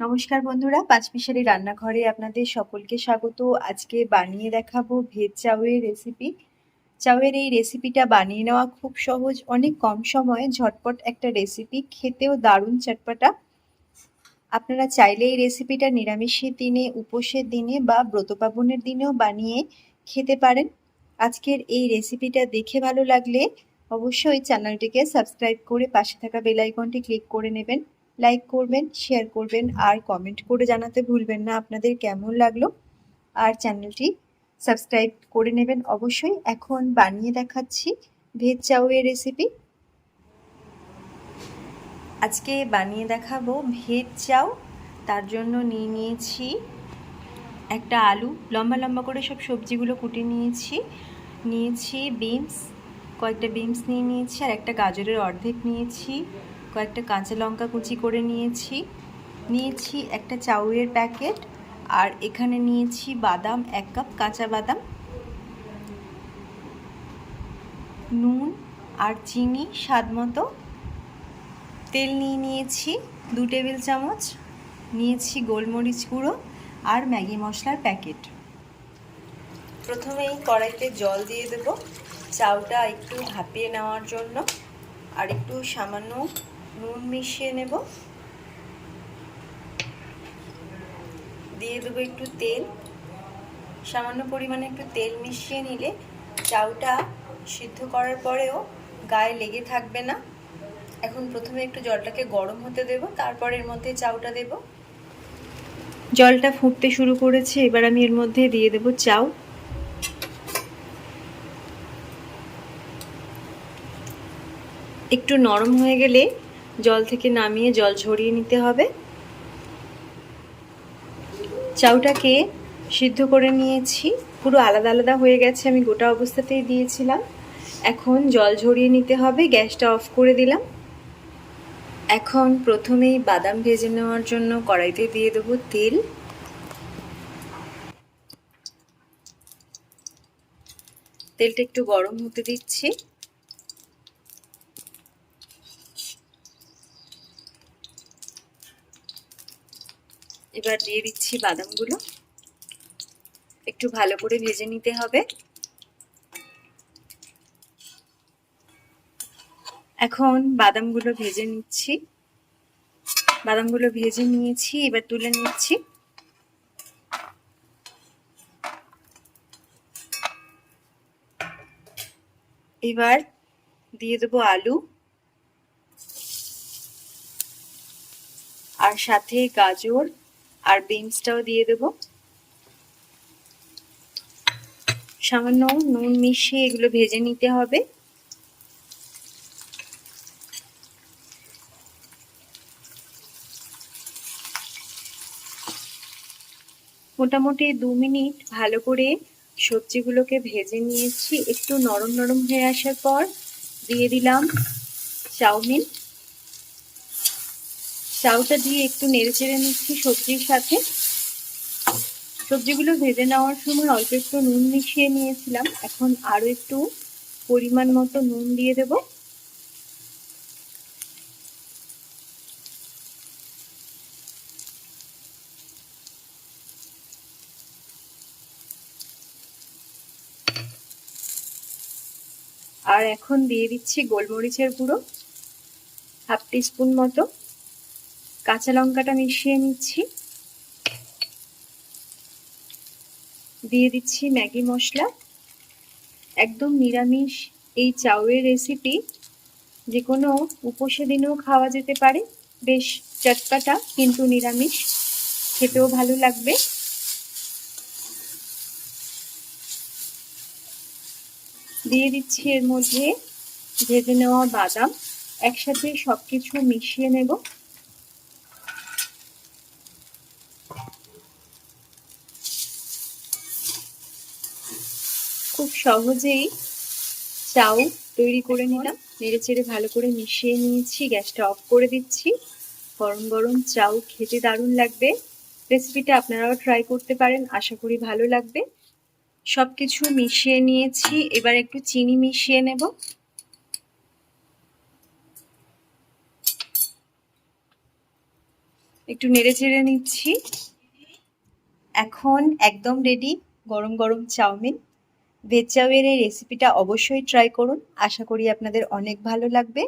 নমস্কার বন্ধুরা, পাঁচমিশালি রান্নাঘরে আপনাদের সকলকে স্বাগত। আজকে বানিয়ে দেখাবো ভেজ চাউয়ের রেসিপি চাউয়ের এই রেসিপিটা বানিয়ে নেওয়া খুব সহজ, অনেক কম সময়ে ঝটপট একটা রেসিপি খেতেও দারুণ চটপটা। আপনারা চাইলে এই রেসিপিটা নিরামিষের দিনে, উপোসের দিনে বা ব্রতপাবনের দিনেও বানিয়ে খেতে পারেন। আজকের এই রেসিপিটা দেখে ভালো লাগলে অবশ্যই চ্যানেলটিকে সাবস্ক্রাইব করে পাশে থাকা বেল আইকনটি ক্লিক করে নেবেন। লাইক করবেন শেয়ার করবেন আর কমেন্ট করে জানাতে ভুলবেন না। আপনাদের কেমন লাগল? আর চ্যানেলটি সাবস্ক্রাইব করে নেবেন অবশ্যই। এখন বানিয়ে দেখাচ্ছি ভেজ চাউয়ের রেসিপি আজকে বানিয়ে দেখাবো ভেজ চাউ। তার জন্য নিয়ে নিয়েছি একটা আলু। লম্বা লম্বা করে সব সবজিগুলো কুটে নিয়েছি। নিয়েছি বিনস কয়েকটা বিনস নিয়ে নিয়েছি আর একটা গাজরের অর্ধেক নিয়েছি। কয়েকটা কাঁচা লঙ্কা কুচি করে নিয়েছি। নিয়েছি একটা চাউয়ের প্যাকেট আর এখানে নিয়েছি বাদাম, এক কাপ কাঁচা বাদাম, নুন আর চিনি স্বাদ মতো। তেল নিয়ে নিয়েছি দু টেবিল চামচ, নিয়েছি গোলমরিচ গুঁড়ো আর ম্যাগি মশলার প্যাকেট। প্রথমেই কড়াইতে জল দিয়ে দেব। চাউটা একটু হাঁপিয়ে নেওয়ার জন্য আর একটু সামান্য নুন মিশিয়ে নেব। দিয়ে দেবো একটু তেল। সামান্য পরিমাণে একটু তেল মিশিয়ে নিলে চাউটা সিদ্ধ করার পরেও গায়ে লেগে থাকবে না। এখন প্রথমে একটু জলটাকে গরম হতে দেব, তারপর এর মধ্যে চাউটা দেব। জলটা ফুটতে শুরু করেছে, এবার আমি এর মধ্যে দিয়ে দেব চাউ। একটু নরম হয়ে গেলে জল থেকে নামিয়ে জল ঝরিয়ে নিতে হবে। চাউটাকে সিদ্ধ করে নিয়েছি। পুরো আলাদা আলাদা হয়ে গেছে, আমি গোটা অবস্থাতেই দিয়েছিলাম। এখন জল ঝরিয়ে নিতে হবে, গ্যাসটা অফ করে দিলাম। এখন প্রথমেই বাদাম ভেজে নেওয়ার জন্য কড়াইতে দিয়ে দেবো তেল। তেলটা একটু গরম হতে দিচ্ছি। এবার দিয়ে দিচ্ছি বাদামগুলো। একটু ভালো করে ভেজে নিতে হবে। এখন বাদামগুলো ভেজে নিচ্ছি। বাদামগুলো ভেজে নিয়েছি, এবার তুলে নিচ্ছি। এবার দিয়ে দেবো আলু। আর সাথে গাজর। আর বিনসটাও দিয়ে দেব। সামান্য নুন মিশিয়ে এগুলো ভেজে নিতে হবে। মোটামুটি দু মিনিট ভালো করে সবজিগুলোকে ভেজে নিয়েছি। একটু নরম নরম হয়ে আসার পর দিয়ে দিলাম চাউমিন। চাউটা দিয়ে একটু নেড়ে চেড়ে নিচ্ছি সবজির সাথে। সবজিগুলো ভেজে নেওয়ার সময় অল্প একটু নুন মিশিয়ে নিয়েছিলাম। এখন আরও একটু পরিমাণ মতো নুন দিয়ে দেব। আর এখন দিয়ে দিচ্ছি গোলমরিচের গুঁড়ো, হাফ টিস্পুন মতো। কাঁচা লঙ্কাটা মিশিয়ে নিচ্ছি। দিয়ে দিচ্ছি ম্যাগি মশলা। একদম নিরামিষ এই চাউয়ের রেসিপি যে কোনো উপসে দিনেও খাওয়া যেতে পারে। বেশ চটপাটা, কিন্তু নিরামিষ। খেতেও ভালো লাগবে। দিয়ে দিচ্ছি এর মধ্যে ভেজে নেওয়া বাদাম। একসাথে সব কিছু মিশিয়ে নেব। খুব সহজেই চাউ তৈরি করে নিলাম। নেড়ে চেড়ে ভালো করে মিশিয়ে নিয়েছি, গ্যাসটা অফ করে দিচ্ছি। গরম গরম চাউ খেতে দারুণ লাগবে। রেসিপিটা আপনারাও ট্রাই করতে পারেন, আশা করি ভালো লাগবে। সব কিছু মিশিয়ে নিয়েছি, এবার একটু চিনি মিশিয়ে নেব। একটু নেড়ে চেড়ে নিচ্ছি। এখন একদম রেডি গরম গরম চাউমিন। ভেজ চাউয়ের এই রেসিপিটা অবশ্যই ট্রাই করুন। আশা করি আপনাদের অনেক ভালো লাগবে।